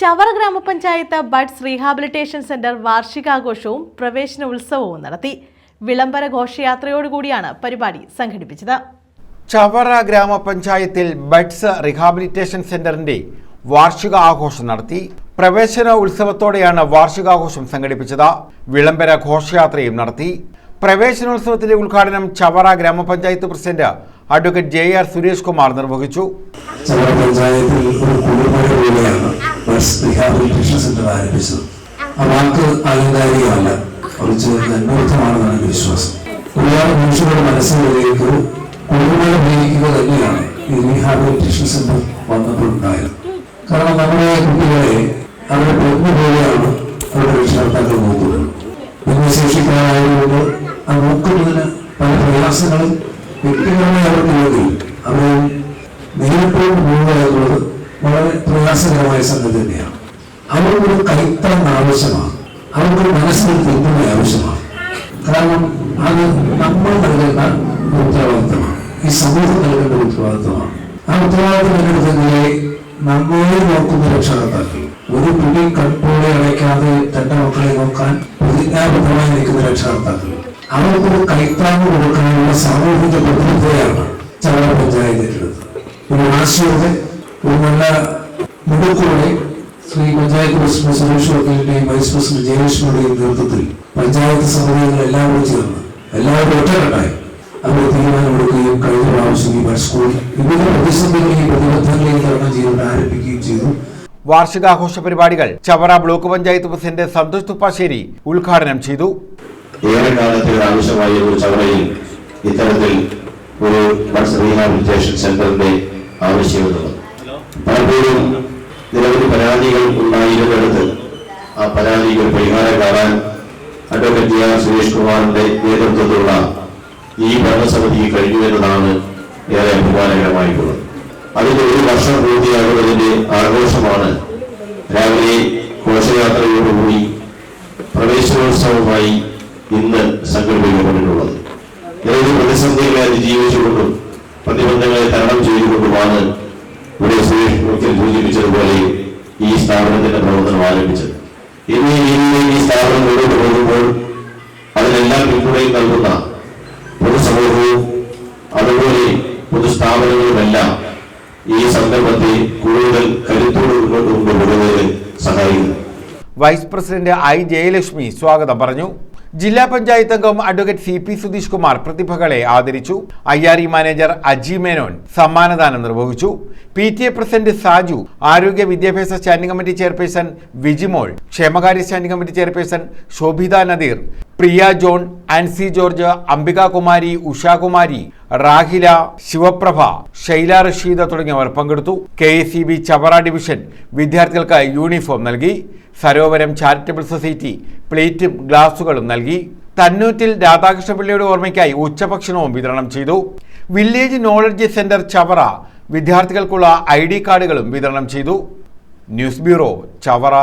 ചവറ ഗ്രാമപഞ്ചായത്ത് buds rehabilitation centre വാർഷികാഘോഷവും പ്രവേശന ഉത്സവവും നടത്തി. വിളംബര ഘോഷയാത്രയോടുകൂടിയാണ് പരിപാടി സംഘടിപ്പിച്ചത്. ചവറ ഗ്രാമപഞ്ചായത്തിൽ ബഡ്സ് റീഹാബിലിറ്റേഷൻ സെന്ററിന്റെ വാർഷിക ആഘോഷം നടത്തി. പ്രവേശന ഉത്സവത്തോടെയാണ് വാർഷികാഘോഷം സംഘടിപ്പിച്ചത്. വിളംബര ഘോഷയാത്രയും നടത്തി. പ്രവേശനോത്സവത്തിന്റെ ഉദ്ഘാടനം Chavara Gramapanchayat president advocate J R Suresh Kumar നിർവഹിച്ചു. കുളിമഴ റീഹാബിലിറ്റേഷൻ സെന്റർ ആരംഭിച്ചത് ആ വാക്ക് ആലങ്കാരികമല്ല കുറച്ച് അന്വർത്ഥമാണെന്നാണ് എന്റെ വിശ്വാസം. ഒരുപാട് മനുഷ്യരുടെ മനസ്സിലേക്ക് കുടുംബങ്ങൾ ഉപയോഗിക്കുക തന്നെയാണ് ഈ റീഹാബിലിറ്റേഷൻ സെന്റർ വന്നപ്പോൾ ഉണ്ടായത്. കാരണം നമ്മുടെ കുട്ടികളെ അവരുടെ പൊന്നു പോലെയാണ് അവരുടെ രക്ഷകർത്താക്കൾ നോക്കുന്നത്. ഭിന്നശേഷിക്കാരായതുകൊണ്ട് ആ നോക്കുന്നതിന് പല പ്രയാസങ്ങളും വ്യക്തിപരമായി അവർക്ക് അവരെ നേരിട്ടുകൊണ്ട് പോകുക എന്നുള്ളത് വളരെ പ്രയാസകരമായ സംഗതി തന്നെയാണ്. അവർക്കൊരു കൈത്താൻ ആവശ്യമാണ്. അവർക്കൊരു മനസ്സിന് പിന്തുണ ആവശ്യമാണ്. കാരണം അത് നമ്മൾ ഒരു ഉത്തരവാദിത്തമാണ്. ഈ സമൂഹം നൽകേണ്ട ഉത്തരവാദിത്തമാണ്. ആ ഉത്തരവാദിത്തം ഏറ്റെടുത്തെങ്കിലേ നന്നായി നോക്കുന്ന രക്ഷകർത്താക്കൾ ഒരു പിടി കൺപോളെ അടയ്ക്കാതെ തന്റെ മക്കളെ നോക്കാൻ പ്രതിജ്ഞാബദ്ധമായി നിൽക്കുന്ന രക്ഷകർത്താക്കൾ അവർക്കൊരു കൈത്താങ്ങ് കൊടുക്കാനുള്ള സാമൂഹിക പ്രതിബദ്ധതയാണ് ചവറ പഞ്ചായത്ത് ഒരു ആശയോടെ ഒരു നല്ല മുടക്കോടെ ശ്രീ പഞ്ചായത്ത് പ്രസിഡന്റ് സുരേഷ് വക്കീലിന്റെയും വൈസ് പ്രസിഡന്റ് ജയലക്ഷ്മിയുടെയും നേതൃത്വത്തിൽ പഞ്ചായത്ത് സമിതികൾ കൂടി ചേർന്ന് എല്ലാവരും ഒറ്റക്കെട്ടായി അവർ തീരുമാനമെടുക്കുകയും കഴിഞ്ഞ പ്രാവശ്യം ഈ സ്കൂൾ വിവിധ പ്രതിസന്ധികളെയും പ്രതിബദ്ധങ്ങളെയും തരണം ചെയ്തുകൊണ്ട് ആരംഭിക്കുകയും ചെയ്തു. വാർഷികാഘോഷ പരിപാടികൾ ചവറ ബ്ലോക്ക് പഞ്ചായത്ത് പ്രസിഡന്റ് സന്തോഷ് തുപ്പാശ്ശേരി ഉദ്ഘാടനം ചെയ്തു. ഏറെ കാലത്തെ ആവശ്യമായ ഒരു ചവറയിൽ ഇത്തരത്തിൽ ഒരു ബഡ്സ് റീഹാബിലിറ്റേഷൻ സെന്ററിന്റെ ആവശ്യമുള്ളത് പലപ്പോഴും നിരവധി പരാതികൾ ഉണ്ടായിരുന്നിടത്ത് ആ പരാതികൾ പരിഹാരം കാണാൻ അഡ്വക്കേറ്റ് ജി ആർ സുരേഷ് കുമാറിന്റെ നേതൃത്വത്തിലുള്ള ഈ ഭരണസമിതി കഴിഞ്ഞു എന്നതാണ് ഏറെ അഭിമാനകരമായിട്ടുള്ളത്. അതിന്റെ ഒരു വർഷം പൂർത്തിയാകുന്നതിന്റെ ആഘോഷമാണ് രാവിലെ ഘോഷയാത്രയോടുകൂടി പ്രവേശനോത്സവമായി ഇന്ന് സംഘടിപ്പിക്കപ്പെട്ടിട്ടുള്ളത്. നിരവധി പ്രതിസന്ധികളെ അതിജീവിച്ചുകൊണ്ടും പ്രതിബന്ധങ്ങളെ തരണം ചെയ്തുകൊണ്ടുമാണ് മുഖ്യൻ സൂചിപ്പിച്ചതുപോലെ ഈ സ്ഥാപനത്തിന്റെ പ്രവർത്തനം ആരംഭിച്ചത്. ഇന്ന് ഈ സ്ഥാപനം മുന്നോട്ട് പോകുമ്പോൾ അതിനെല്ലാം പിന്തുണയും നൽകുന്ന പൊതുസമൂഹവും അതുപോലെ പൊതുസ്ഥാപനങ്ങളുമെല്ലാം ഈ സന്ദർഭത്തെ കൂടുതൽ കരുത്തോട് മുന്നോട്ട് കൊണ്ടുപോകുന്നതിന് സഹായിക്കുന്നു. വൈസ് പ്രസിഡന്റ് ഐ ജയലക്ഷ്മി സ്വാഗതം പറഞ്ഞു. ജില്ലാ പഞ്ചായത്ത് അംഗം advocate C P Sudheesh Kumar പ്രതിഭകളെ ആദരിച്ചു. I R E manager Aji Menon സമ്മാനദാനം നിർവഹിച്ചു. P T A president Saju ആരോഗ്യ വിദ്യാഭ്യാസ സ്റ്റാൻഡിംഗ് കമ്മിറ്റി ചെയർപേഴ്സൺ വിജിമോൾ ക്ഷേമകാര്യ standing committee chairperson Shobhitha Nadeer Priya John Ancy George Ambikakumari Ushakumari Rahila Shivaprabha Shaila Rasheeda തുടങ്ങിയവർ പങ്കെടുത്തു. K C B Chavara division വിദ്യാർത്ഥികൾക്ക് uniform നൽകി. Sarovaram charitable society പ്ലേറ്റും ഗ്ലാസുകളും നൽകി. തന്നൂറ്റിൽ രാധാകൃഷ്ണപിള്ളയുടെ ഓർമ്മയ്ക്കായി ഉച്ചഭക്ഷണവും വിതരണം ചെയ്തു. വില്ലേജ് നോളജ് സെന്റർ ചവറ വിദ്യാർത്ഥികൾക്കുള്ള ഐ ഡി കാർഡുകളും വിതരണം ചെയ്തു. News bureau Chavara.